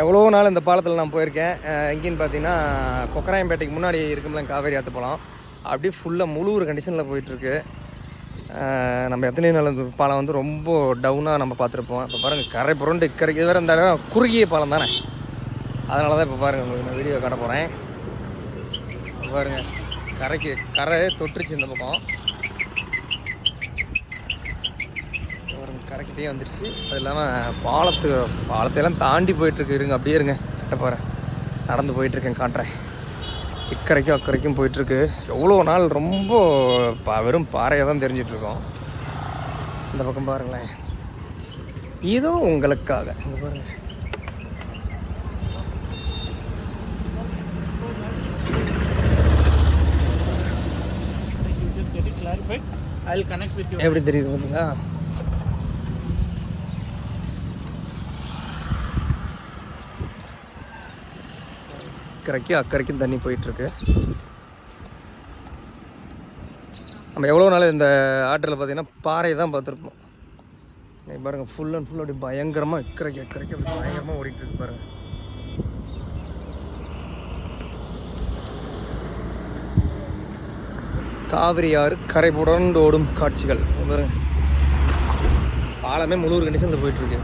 எவ்வளோ நாள் இந்த பாலத்தில் நான் போயிருக்கேன். எங்கேன்னு பார்த்தீங்கன்னா கொக்கராயம்பேட்டைக்கு முன்னாடி இருக்கும்ல காவேரி ஆற்று பாலம். அப்படியே ஃபுல்லாக முழு ஒரு கண்டிஷனில் போயிட்டுருக்கு. நம்ம எத்தனை நாள் இந்த பாலம் வந்து ரொம்ப டவுனாக நம்ம பார்த்துருப்போம். இப்போ பாருங்கள் கரை புரண்டு கரைக்கு இது வேறு இந்த குறுகிய பாலம் தானே. அதனால தான் இப்போ பாருங்கள் உங்களுக்கு நான் வீடியோ காட்ட போகிறேன் பாருங்கள் கரைக்கு கரை தொட்டுருச்சு இந்த பக்கம். கரைக்கிட்டே வந்துருச்சு. அது இல்லாமல் பாலத்து பாலத்தையெல்லாம் தாண்டி போயிட்டுருக்கு. இருங்க அப்படியே இருங்க. கிட்ட போகிறேன் நடந்து போயிட்டுருக்கேன் காட்டுறேன். இக்கரைக்கும் அக்கறைக்கும் போயிட்டுருக்கு. எவ்வளோ நாள் ரொம்ப பா வெறும் பாறையாக தான் தெரிஞ்சிட்ருக்கோம். இந்த பக்கம் பாருங்களேன். இதோ உங்களுக்காக. இங்க பாருங்க. You. Just get it clarified. I'll connect with you. எப்படி தெரியுது பார்த்தீங்களா இக்கரைக்கும் அக்கறைக்கும் தண்ணி போயிட்டுருக்கு. நம்ம எவ்வளோ நாள் இந்த ஆற்றில் பார்த்தீங்கன்னா பாறை தான் பார்த்துருப்போம். நீ பாருங்கள் ஃபுல் அண்ட் ஃபுல் அப்படி பயங்கரமாக இக்கரைக்கு அக்கறைக்கு அப்படி பயங்கரமாக ஓடிட்டு இருக்கு பாருங்கள் காவிரி ஆறு கரை புரண்டு ஓடும் காட்சிகள். பாருங்கள் பாலமே முழு கண்டிஷன் போயிட்டுருக்கு.